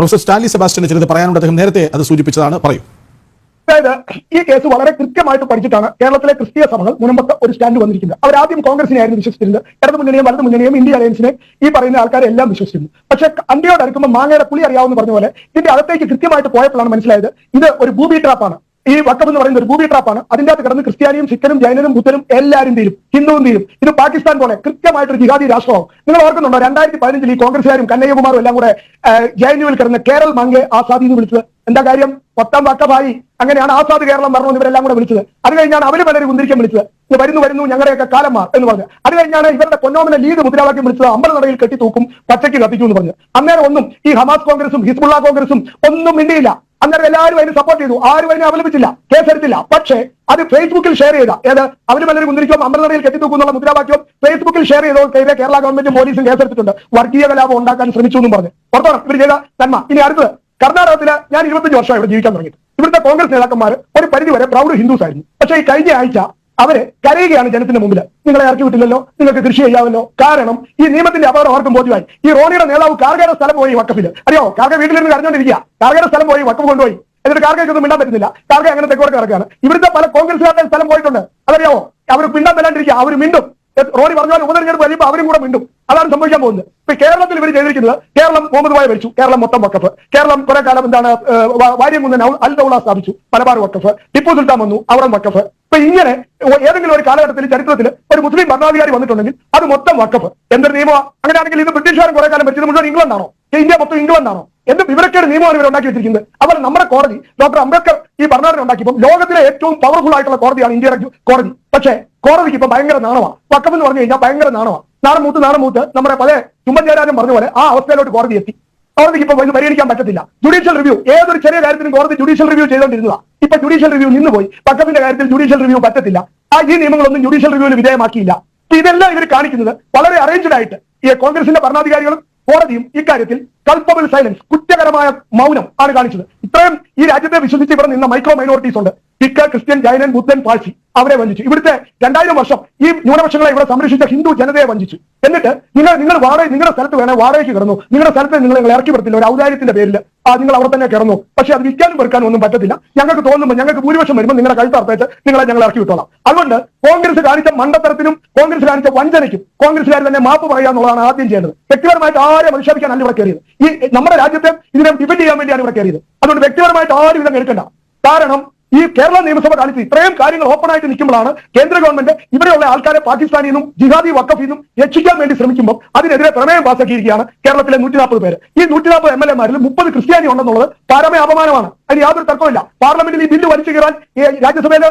Professor Stanley സെബാസ്റ്റ്യന് ചിലത് പറയാനുണ്ട്. അദ്ദേഹം നേരത്തെ അത് സൂചിപ്പിച്ചതാണ്. പറയൂ. അതായത് ഈ കേസ് വളരെ കൃത്യമായിട്ട് പഠിച്ചിട്ടാണ് കേരളത്തിലെ ക്രിസ്തീയ സഭകൾ മുൻപത്തെ ഒരു സ്റ്റാൻഡ് വന്നിരിക്കുന്നത്. അവർ ആദ്യം കോൺഗ്രസിനെയായിരുന്നു വിശ്വസിച്ചിരുന്നത്. ഇടതു മുന്നണിയും വലതു മുന്നണിയും ഇന്ത്യ അലയൻസിനെ ഈ പറയുന്ന ആൾക്കാരെ എല്ലാം വിശ്വസിച്ചിരുന്നു. പക്ഷെ അന്ത്യയോട് അടുക്കുമ്പോൾ മാങ്ങയുടെ പുളി അറിയാവുന്ന പറഞ്ഞ പോലെ ഇതിന്റെ അകത്തേക്ക് കൃത്യമായിട്ട് പോയപ്പോഴാണ് മനസ്സിലായത് ഇത് ഒരു ബൂബി ട്രാപ്പാണ്. ഈ വക്കം എന്ന് പറയുന്ന ഒരു ഭൂമി ട്രാപ്പാണ് അതിന്റെ അകത്ത് കിടന്ന് ക്രിസ്ത്യാനിയും സിഖനും ജൈനനും ബുദ്ധനും എല്ലാവരും തീരും. ഹിന്ദുവും തീരും. ഇത് പാകിസ്ഥാൻ പോലെ കൃത്യമായിട്ടൊരു ജിഹാദി രാഷ്ട്രമാവും. നിങ്ങൾ ഓർക്കുന്നുണ്ടോ രണ്ടായിരത്തി പതിനഞ്ചിൽ ഈ കോൺഗ്രസുകാരും കന്നയ്യകുമാറും എല്ലാം കൂടെ ജൈനുവിൽ കിടന്ന് കേരൾ മങ്കെ ആസാദി എന്ന് വിളിച്ചത്. എന്താ കാര്യം? പത്താം വക്കമായി അങ്ങനെയാണ് ആസാദ് കേരളം പറഞ്ഞു ഇവരെല്ലാം കൂടെ വിളിച്ചത്. അത് കഴിഞ്ഞാണ് അവർ പലരും കുന്തിരിക്കാൻ വിളിച്ചത്. വരുന്നു വരുന്നു ഞങ്ങളുടെയൊക്കെ കാലം മാർ എന്ന് പറഞ്ഞു. അത് കഴിഞ്ഞാണ് ഇവരുടെ പൊന്നോമന ലീഗ് മുദ്രാവാക്യം വിളിച്ചത്. അമ്പലനടയിൽ കെട്ടി തൂക്കും പച്ചയ്ക്ക് കത്തിക്കും എന്ന് പറഞ്ഞു. അന്നേരം ഒന്നും ഈ ഹമാസ് കോൺഗ്രസും ഹിസ്ബുള്ള കോൺഗ്രസും ഒന്നും മിണ്ടിയില്ല. അന്നേരം എല്ലാവരും അതിന് സപ്പോർട്ട് ചെയ്തു. ആരും അതിനെ അവലംബിച്ചില്ല. കേസെടുത്തില്ല പക്ഷേ അത് ഫേസ്ബുക്കിൽ ഷെയർ ചെയ്ത ഏത്? അവർ വളരെ കുന്തിരിക്കും അമൃതനടയിൽ കെട്ടിത്തൂക്കുന്നുള്ള മുദ്രാവാക്യം ഫേസ്ബുക്കിൽ ഷെയർ ചെയ്തവർക്കെതിരെ കേരള ഗവൺമെന്റും പോലീസും കേസെടുത്തിട്ടുണ്ട് വർഗീയ കലാപം ഉണ്ടാക്കാൻ ശ്രമിച്ചു എന്നും പറഞ്ഞു. ഓർത്തോണം ഇവർ ചെയ്ത നന്മ. ഇനി അടുത്തത്. കർണാടകത്തിൽ ഞാൻ ഇരുപത്തഞ്ച് വർഷം ഇവിടെ ജീവിക്കാൻ തുടങ്ങി ഇവിടുത്തെ കോൺഗ്രസ് നേതാക്കന്മാർ ഒരു പരിധി വരെ പ്രൗഢ ഹിന്ദുസ് ആയിരുന്നു. പക്ഷേ ഈ കഴിഞ്ഞ ആഴ്ച അവർ കരയുകയാണ് ജനത്തിന്റെ മുമ്പിൽ നിങ്ങളെ ഇറക്കി വിട്ടില്ലല്ലോ? നിങ്ങൾക്ക് കൃഷി ചെയ്യാമല്ലോ? കാരണം ഈ നിയമത്തിന്റെ അപകടം ഓർക്കും ബോധ്യമായി. ഈ റോണിയുടെ നേതാവ് കാർഗയുടെ സ്ഥലം പോയി വക്കഫിൽ അറിയോ? കാർഗ വീട്ടിലിരുന്ന് കരഞ്ഞോണ്ടിരിക്കുക. കാർഗയുടെ സ്ഥലം പോയി വക്കപ്പ് കൊണ്ടുപോയി. എന്നിട്ട് കാർഗയ്ക്കൊന്നും മിണ്ടാൻ പറ്റുന്നില്ല. കാർഗ അങ്ങനെ തെക്കോട്ട് കിടക്കുകയാണ്. ഇവിടുത്തെ പല കോൺഗ്രസുകാരുടെ സ്ഥലം പോയിട്ടുണ്ട്. അതറിയാവോ? അവർ മിണ്ടാൻ തല്ലാണ്ടിരിക്കുക അവർ മിണ്ടും. റോഡി പറഞ്ഞാൽ ഉപതെരഞ്ഞെടുപ്പ് കഴിയുമ്പോൾ അവരും കൂടെ മിണ്ടും. അതാണ് സംഭവിക്കാൻ പോകുന്നത്. ഇപ്പൊ കേരളത്തിൽ ഇവർ ചെയ്തിരിക്കുന്നത് കേരളം മുഹമ്മദ് വായ ഭരിച്ചു. കേരളം മൊത്തം വക്കഫ്. കേരളം കുറെ കാലം എന്താണ് വാര്യംകുന്നൻ അൽ ദൗള സ്ഥാപിച്ചു. മലബാർ വക്കഫ്. ടിപ്പു സുൽത്താൻ വന്നു. അവിടം വക്കഫ്. ഇപ്പൊ ഇങ്ങനെ ഏതെങ്കിലും ഒരു കാലഘട്ടത്തിൽ ചരിത്രത്തിൽ ഒരു മുസ്ലിം ഭരണാധികാരി വന്നിട്ടുണ്ടെങ്കിൽ അത് മൊത്തം വക്കപ്പ് എന്തൊരു നിയമമാണ് അങ്ങനെയാണെങ്കിൽ ഇത് ബ്രിട്ടീഷുകാരൻ കുറെ കാലം ഭരിച്ചത് മുഴുവൻ ഇംഗ്ലണ്ടാണോ ഇന്ത്യ മൊത്തം ഇംഗ്ലണ്ടാണോ എന്ത് വിവരക്കേട് നിയമമാണ് ഇവർ ഉണ്ടാക്കി വെച്ചിരിക്കുന്നത്? അതുപോലെ നമ്മുടെ കോടതി ഡോക്ടർ അംബേദ്കർ ഈ ഭരണഘടന ഉണ്ടാക്കിയപ്പോൾ ലോകത്തിലെ ഏറ്റവും പവർഫുൾ ആയിട്ടുള്ള കോടതിയാണ് ഇന്ത്യയുടെ കോടതി. പക്ഷേ കോടതിക്ക് ഇപ്പൊ ഭയങ്കര നാണമാണ് വക്കപ്പ് എന്ന് പറഞ്ഞു കഴിഞ്ഞാൽ ഭയങ്കര നാണമാണ് നാണം മൂത്ത് നാണം മൂത്ത് നമ്മുടെ പല ചുമ്പൻചാരാജൻ പറഞ്ഞ പോലെ ആ അവസ്ഥയിലോട്ട് കോടതി എത്തി. കോടതിക്ക് ഇപ്പൊ പരിഗണിക്കാൻ പറ്റത്തില്ല. ജുഡീഷ്യൽ റിവ്യൂ ഏതൊരു ചെറിയ കാര്യത്തിനും കോടതി ജുഡീഷ്യൽ റിവ്യൂ ചെയ്തുകൊണ്ടിരുന്നതാ ഇപ്പൊ ജുഡീഷ്യൽ റിവ്യൂ നിന്നുപോയി. പക്കത്തിന്റെ കാര്യത്തിൽ ജുഡീഷ്യൽ റിവ്യൂ പറ്റത്തില്ല. ആ ഈ നിയമങ്ങളൊന്നും ജുഡീഷ്യൽ റിവ്യൂവിന് വിധേയമാക്കിയില്ല. ഇതെല്ലാം ഇവർ കാണിക്കുന്നത് വളരെ അറേഞ്ച്ഡ് ആയിട്ട് ഈ കോൺഗ്രസിന്റെ ഭരണാധികാരികളും കോടതിയും ഇക്കാര്യത്തിൽ കൾപ്പബിൾ സൈലൻസ് കുറ്റകരമായ മൗനം ആണ് കാണിച്ചത്. ഇത്രയും ഈ രാജ്യത്തെ വിശ്വസിച്ച് ഇവിടെ നിന്ന മൈക്രോ മൈനോറിറ്റീസ് ഉണ്ട്. സിഖ് ക്രിസ്ത്യൻ ജൈനൻ ബുദ്ധൻ പാഴ്സി അവരെ വഞ്ചിച്ചു. ഇവിടുത്തെ രണ്ടായിരം വർഷം ഈ ന്യൂനപക്ഷങ്ങളെ ഇവിടെ സംരക്ഷിച്ച ഹിന്ദു ജനതയെ വഞ്ചിച്ചു. എന്നിട്ട് നിങ്ങൾ നിങ്ങൾ വാടക നിങ്ങളുടെ സ്ഥലത്ത് വേണേ വാടകയ്ക്ക് കിടന്നു. നിങ്ങളുടെ സ്ഥലത്ത് നിങ്ങൾ നിങ്ങൾ ഇറക്കി വിടത്തില്ല ഒരു ഔദാര്യത്തിന്റെ പേരിൽ. ആ നിങ്ങൾ അവിടെ തന്നെ കിടന്നു. പക്ഷെ അത് വിൽക്കാനും വെറുക്കാനും ഒന്നും പറ്റത്തില്ല. ഞങ്ങൾക്ക് തോന്നുമ്പോൾ ഞങ്ങൾക്ക് ഭൂരിപക്ഷം വരുമ്പോൾ നിങ്ങളുടെ കഴുത്ത് അർത്ഥമായിട്ട് നിങ്ങളെ ഞങ്ങൾ ഇറക്കി വിട്ടോളാം. അതുകൊണ്ട് കോൺഗ്രസ് കാണിച്ച മണ്ടത്തരത്തിനും കോൺഗ്രസ് കാണിച്ച വഞ്ചനയ്ക്കും കോൺഗ്രസ്സുകാർ തന്നെ മാപ്പ് പറയുക എന്നുള്ളതാണ് ആദ്യം ചെയ്യേണ്ടത്. വ്യക്തിപരമായിട്ട് ആരെ മനുഷ്യപ്പിക്കാനല്ല ഇവിടെ കയറിയത്. ഈ നമ്മുടെ രാജ്യത്തെ ഇതിനെ ഡിപെൻഡ് ചെയ്യാൻ വേണ്ടിയാണ് ഇവിടെ കയറിയത്. അതുകൊണ്ട് വ്യക്തിപരമായിട്ട് ആരും ഇതങ്ങ് എടുക്കണ്ട. കാരണം ഈ കേരള നിയമസഭ കാണിച്ച് ഇത്രയും കാര്യങ്ങൾ ഓപ്പൺ ആയിട്ട് നിൽക്കുമ്പോഴാണ് കേന്ദ്ര ഗവൺമെന്റ് ഇവിടെയുള്ള ആൾക്കാരെ പാകിസ്ഥാനിൽ നിന്നും ജിഹാദി വക്കഫിൽ നിന്നും രക്ഷിക്കാൻ വേണ്ടി ശ്രമിക്കുമ്പോൾ അതിനെതിരെ പ്രമേയം പാസാക്കിയിരിക്കുകയാണ് കേരളത്തിലെ നൂറ്റി നാൽപ്പത് പേര്. ഈ നൂറ്റി നാൽപ്പത് എം എൽ എമാരിൽ മുപ്പത് ക്രിസ്ത്യാനി ഉണ്ടെന്നുള്ളത് പരമ അപമാനമാണ്. അതിന് യാതൊരു തർക്കമില്ല പാർലമെന്റിൽ ഈ ബില്ല് വലിച്ചു കയറാൻ ഈ രാജ്യസഭയിൽ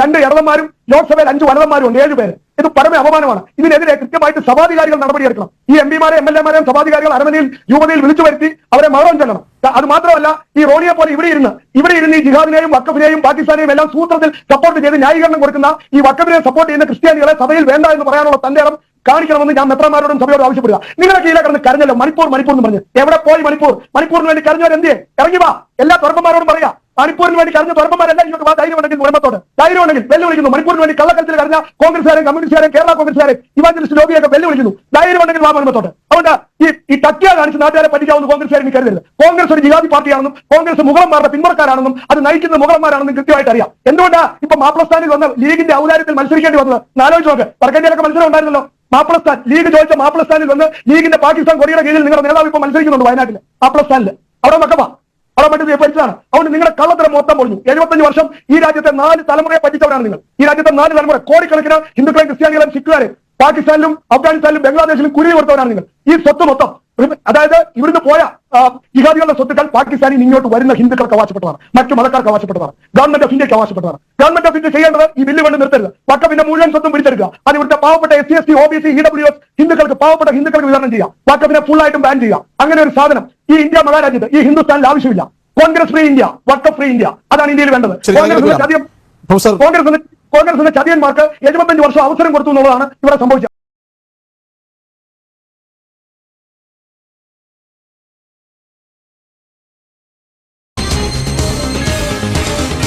രണ്ട് ഇടവന്മാരും ലോക്സഭയിൽ അഞ്ച് വലതന്മാരും ഉണ്ട് ഏഴ് പേര്. ഇത് പരമ അപമാനമാണ്. ഇതിനെതിരെ കൃത്യമായിട്ട് സഭാധികാരികൾ നടപടിയെടുക്കണം. ഈ എം പിമാരെ എം എൽ എമാരെയും സഭാധികാരികൾ അരമനയിൽ യുവതിയിൽ വിളിച്ചു വരുത്തി അവരെ മൗനം ചെല്ലണം. അത് മാത്രമല്ല ഈ റോണിയെ പോലെ ഇവിടെ ഇരുന്ന് ഇവിടെ ഇരുന്ന് ഈ ജിഹാദിനെയും വക്കഫിനെയും പാകിസ്ഥാനെയും എല്ലാം സൂത്രത്തിൽ സപ്പോർട്ട് ചെയ്ത് ന്യായീകരണം കൊടുക്കുന്ന ഈ വക്കഫിനെ സപ്പോർട്ട് ചെയ്യുന്ന ക്രിസ്ത്യാനികളെ സഭയിൽ വേണ്ട എന്ന് പറയാനുള്ള തന്റെ ഇടം കാണിക്കണമെന്ന് ഞാൻ മെത്രമാരോടും സഭയോട് ആവശ്യപ്പെടുക. നിങ്ങളെ കീഴിലെ കിടന്ന് കരഞ്ഞല്ലോ. മണിപ്പൂർ മണിപ്പൂർ എന്ന് പറഞ്ഞ്. എവിടെ പോയി മണിപ്പൂർ? മണിപ്പൂരിന് വേണ്ടി കരഞ്ഞവർ എന്ത് ഇറങ്ങി വാ. എല്ലാ തുറപ്പന്മാരോടും പറയാ. മണിപ്പൂരിന് വേണ്ടി കരഞ്ഞ തുറപ്പന്മാരെല്ലാം ഇങ്ങോട്ട് വാ. ധൈര്യം ഉണ്ടെങ്കിൽ കുടുംബത്തോട് ധൈര്യം ഉണ്ടെങ്കിൽ വെല്ലുവിളിക്കുന്നു മണിപ്പൂരിന് വേണ്ടി കള്ളക്കരത്തിൽ കരഞ്ഞ കോൺഗ്രസ്സുകാരും കമ്മ്യൂണിസ്റ്റുകാരും കേരള കോൺഗ്രസ്സുകാരും ഇവാഞ്ചലിസ്റ്റ് ലോബിയൊക്കെ വെല്ലുവിളിക്കുന്നു ധൈര്യം ഉണ്ടെങ്കിൽ വാ കുടുംബത്തോട് അതുകൊണ്ട് ഈ ഈ ടക്കിയ കാണിച്ച് നാട്ടുകാരെ പറ്റിക്കാവുന്ന കോൺഗ്രസ്സുകാരും കരുതരുത്. കോൺഗ്രസ് ഒരു ജിഹാദി പാർട്ടിയാണെന്നും കോൺഗ്രസ് മുഗളന്മാരുടെ പിന്മുറക്കാരാണെന്നും അത് നയിക്കുന്ന മുഗളന്മാരാണെന്നും കൃത്യമായിട്ട് അറിയാം. എന്തുകൊണ്ടാണ് ഇപ്പൊ മാപ്പിളസ്ഥാനിൽ വന്ന ലീഗിന്റെ ഔദാര്യത്തിൽ മത്സരിക്കേണ്ടി വന്നത്? നാലോചിച്ച് നോക്ക്. വടക്കേണ്ടിയിലൊക്കെ മത്സരം ഉണ്ടായിരുന്നല്ലോ. മാപ്പിളസ്ഥാൻ ലീഗ് ചോദിച്ച മാപ്പിളസ്ഥാനിൽ വന്ന് ലീഗിന്റെ പാകിസ്ഥാൻ കൊറിയുടെ കീഴിൽ നിങ്ങളുടെ നേതാവ് ഇപ്പൊ മത്സരിക്കുന്നുണ്ട് വയനാട്ടിൽ മാപ്പിളസ്ഥാനിൽ അവിടെ വെക്കപ്പാ അവിടെ മറ്റു പഠിച്ചതാണ്. അതുകൊണ്ട് നിങ്ങളുടെ കള്ളത്തരം മൊത്തം പൊളിഞ്ഞു. എഴുപത്തഞ്ച് വർഷം ഈ രാജ്യത്തെ നാല് തലമുറയെ പറ്റിച്ചവരാണ് നിങ്ങൾ. ഈ രാജ്യത്തെ നാല് തലമുറ കോടിക്കണക്കിന് ഹിന്ദുക്കളെ ക്രിസ്ത്യാനികളും സിഖുകാരെ പാകിസ്ഥാനിലും അഫ്ഗാനിസ്ഥാനിലും ബംഗ്ലാദേശിലും കുരുതി കൊടുത്തവരാണ് നിങ്ങൾ. ഈ സ്വത്ത് മൊത്തം അതായത് ഇവിടുന്ന് പോയ ജിഹാദികളുടെ സ്വത്തുക്കൾ പാകിസ്ഥാനിൽ ഇങ്ങോട്ട് വരുന്ന ഹിന്ദുക്കൾക്ക് അവകാശപ്പെട്ടതാണ്. മറ്റു മതക്കാർക്ക് അവകാശപ്പെട്ടതാണ്. ഗവൺമെന്റ് ഓഫ് ഇന്ത്യയ്ക്ക് അവകാശപ്പെട്ടതാണ്. ഗവൺമെന്റ് ഓഫ് ഇന്ത്യ ചെയ്യേണ്ടത് ഈ ബില്ല് കൊണ്ട് നിർത്തരുത്. വക്കഫിന്റെ മുഴുവൻ സ്വത്തും പിടിച്ചെടുക്കുക. പാവപ്പെട്ട S C S T O B C E W S ഹിന്ദുക്കൾക്ക് പാവപ്പെട്ട ഹിന്ദുക്കൾക്ക് വിതരണം ചെയ്യാം. വാക്കപ്പിനെ ഫുൾ ആയിട്ടും ബാൻ ചെയ്യാം. അങ്ങനെ ഒരു സാധനം ഈ ഇന്ത്യ മഹാരാജ്യത്ത് ഈ ഹിന്ദുസ്ഥാനിൽ ആവശ്യമില്ല. Congress free India Waqf free India. അതാണ് ഇന്ത്യയിൽ വേണ്ടത്. കോൺഗ്രസ് പ്രൊഫസർ കോൺഗ്രസ് കോൺഗ്രസിന്റെ ചതിയന്മാർക്ക് എഴുപത്തഞ്ച് വർഷം അവസരം കൊടുത്തു എന്നുള്ളതാണ് ഇവിടെ സംഭവിച്ചത്.